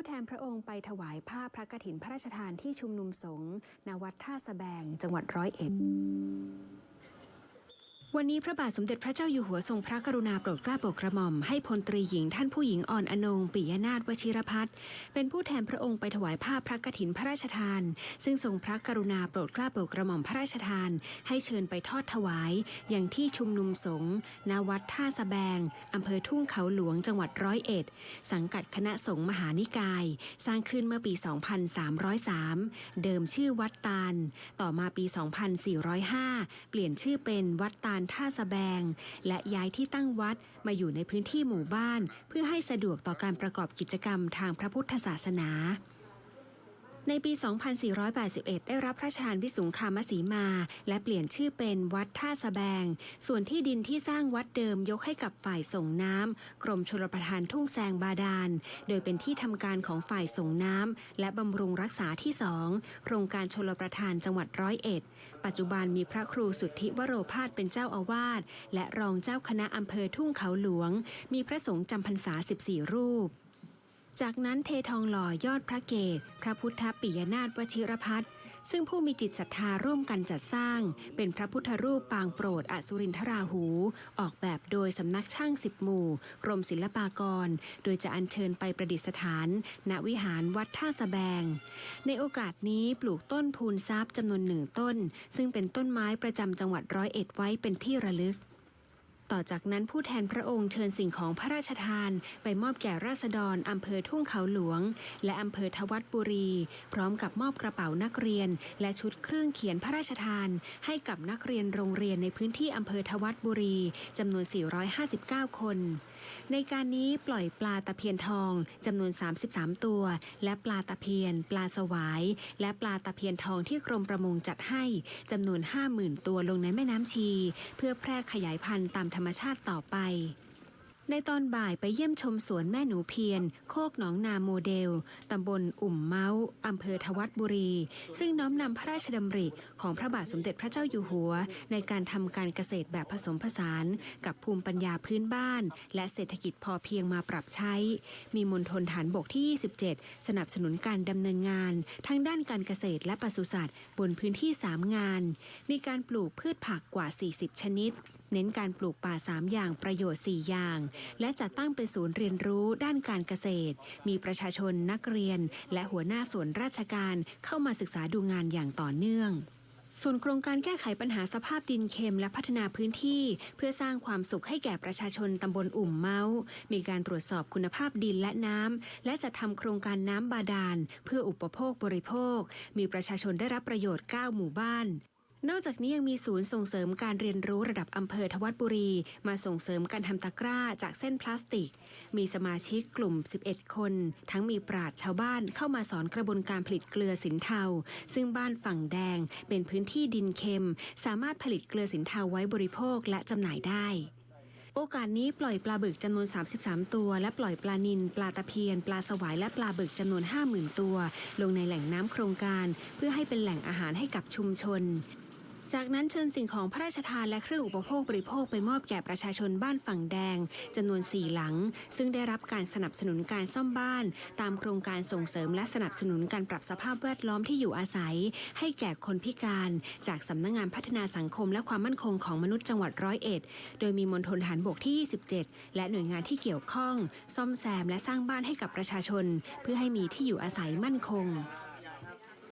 ผู้แทนพระองค์ไปถวายผ้าพระกฐินพระราชทานที่ชุมนุมสงฆ์ณวัดท่าสะแบง จังหวัดร้อยเอ็ด วันนี้พระบาทสมเด็จพระเจ้าอยู่หัวทรงพระกรุณาโปรดเกล้าโปรดกระหม่อมให้พลตรีหญิงท่านผู้หญิงอ่อนอนงปิยนาถวชิรพัฒน์เป็นผู้แทนพระองค์ไปถวายผ้าพระกฐินพระราชทาน ซึ่งทรงพระกรุณาโปรดเกล้าโปรดกระหม่อมพระราชทาน ให้เชิญไปทอดถวาย อย่างที่ชุมนุมสงฆ์ณวัดท่าสะแบงอำเภอทุ่งเขาหลวงจังหวัดร้อยเอ็ดสังกัดคณะสงฆ์มหานิกาย สร้างขึ้นเมื่อปี 2303 เดิมชื่อวัดตาล ต่อมาปี 2405 เปลี่ยนชื่อเป็นวัดตาลท่าสะแบง และย้ายที่ตั้งวัดมาอยู่ในพื้นที่หมู่บ้าน เพื่อให้สะดวกต่อการประกอบกิจกรรมทางพระพุทธศาสนา ในปี 2481 ได้รับพระราชทานวิสุงคามสีมา และเปลี่ยนชื่อเป็นวัดท่าสะแบง ส่วนที่ดินที่สร้างวัดเดิมยกให้กับฝ่ายส่งน้ำกรมชลประทานทุ่งแซงบาดาล โดยเป็นที่ทำการของฝ่ายส่งน้ำและบำรุงรักษาที่สองโครงการชลประทานจังหวัดร้อยเอ็ด ปัจจุบันมีพระครูสุทธิวโรพาสเป็นเจ้าอาวาสและรองเจ้าคณะอำเภอทุ่งเขาหลวง มีพระสงฆ์จำพรรษา 14 รูป จากนั้นเททองหล่อยอดพระเกตพระพุทธปิยนาถวชิรพัฒน์ซึ่งผู้มีจิตศรัทธาร่วมกันจัดสร้าง เป็นพระพุทธรูปปางโปรดอสุรินทราหู ออกแบบโดยสำนักช่างสิบหมู่กรมศิลปากร โดยจะอัญเชิญไปประดิษฐาน ณวิหารวัดท่าสแบง ในโอกาสนี้ปลูกต้นพูนทรัพย์จำนวนหนึ่งต้น ซึ่งเป็นต้นไม้ประจำจังหวัดร้อยเอ็ดไว้เป็นที่ระลึก ต่อจากนั้นผู้แทนพระองค์เชิญสิ่งของพระราชทาน ไปมอบแก่ราษฎรอำเภอทุ่งเขาหลวง และอำเภอทวัดบุรี พร้อมกับมอบกระเป๋านักเรียน และชุดเครื่องเขียนพระราชทาน ให้กับนักเรียนโรงเรียนในพื้นที่อำเภอทวัดบุรีจำนวน 459 คน ในการนี้ปล่อยปลาตะเพียนทองจำนวน 33 ตัว และปลาตะเพียน ปลาสวาย และปลาตะเพียนทองที่กรมประมงจัดให้จำนวน 50,000 ตัวลงในแม่น้ำชี เพื่อแพร่ขยายพันธุ์ตามธรรมชาติต่อไป ในตอนบ่ายไปเยี่ยมชมสวนแม่หนูเพียน โคกหนองนาโมเดล ตำบลอุ่มเมาส์อำเภอทวัดบุรี ซึ่งน้อมนำพระราชดำริของพระบาทสมเด็จพระเจ้าอยู่หัว ในการทำการเกษตรแบบผสมผสาน กับภูมิปัญญาพื้นบ้าน และเศรษฐกิจพอเพียงมาปรับใช้ มีมณฑลฐานบกที่ 27 สนับสนุนการดำเนินงาน ทั้งด้านการเกษตรและปศุสัตว์ บนพื้นที่ 3 งาน มีการปลูกพืชผักกว่า 40 ชนิด เน้นการปลูกป่า 3 อย่างประโยชน์ 4 อย่าง และจัดตั้งเป็นศูนย์เรียนรู้ด้านการเกษตร มีประชาชนนักเรียน และหัวหน้าส่วนราชการเข้ามาศึกษาดูงานอย่างต่อเนื่องส่วนโครงการแก้ไขปัญหาสภาพดินเค็มและพัฒนาพื้นที่ เพื่อสร้างความสุขให้แก่ประชาชนตำบลอุ่มเมาส์มีการตรวจสอบคุณภาพดินและน้ำ และจะทำโครงการน้ำบาดาล เพื่ออุปโภคบริโภค มีประชาชนได้รับประโยชน์ 9 หมู่บ้าน นอกจากนี้ยังมีศูนย์ส่งเสริมการเรียนรู้ระดับอำเภอทวัดบุรี มาส่งเสริมการทำตะกร้าจากเส้นพลาสติก มีสมาชิกกลุ่ม 11 คน ทั้งมีปราดชาวบ้านเข้ามาสอนกระบวนการผลิตเกลือสินเทา ซึ่งบ้านฝั่งแดง เป็นพื้นที่ดินเค็ม สามารถผลิตเกลือสินเทาไว้บริโภคและจำหน่ายได้โอกาสนี้ปล่อยปลาบึกจำนวน 33 ตัว และปล่อยปลานิลปลาตะเพียน ปลาสวายและปลาบึกจำนวน 50,000 ตัว ลงในแหล่งน้ำโครงการ เพื่อให้เป็นแหล่งอาหารให้กับชุมชน จากนั้นเชิญสิ่งของพระราชทานและเครื่องอุปโภคบริโภคไปมอบแก่ประชาชนบ้านฝั่งแดงจำนวนสี่หลัง ซึ่งได้รับการสนับสนุนการซ่อมบ้าน ตามโครงการส่งเสริมและสนับสนุนการปรับสภาพแวดล้อมที่อยู่อาศัย ให้แก่คนพิการ จากสำนักงงานพัฒนาสังคมและความมั่นคงของมนุษย์จังหวัดร้อยเอ็ด โดยมีมณฑลฐานบกที่ 27 และหน่วยงานที่เกี่ยวข้อง ซ่อมแซมและสร้างบ้านให้กับประชาชน เพื่อให้มีที่อยู่อาศัยมั่นคง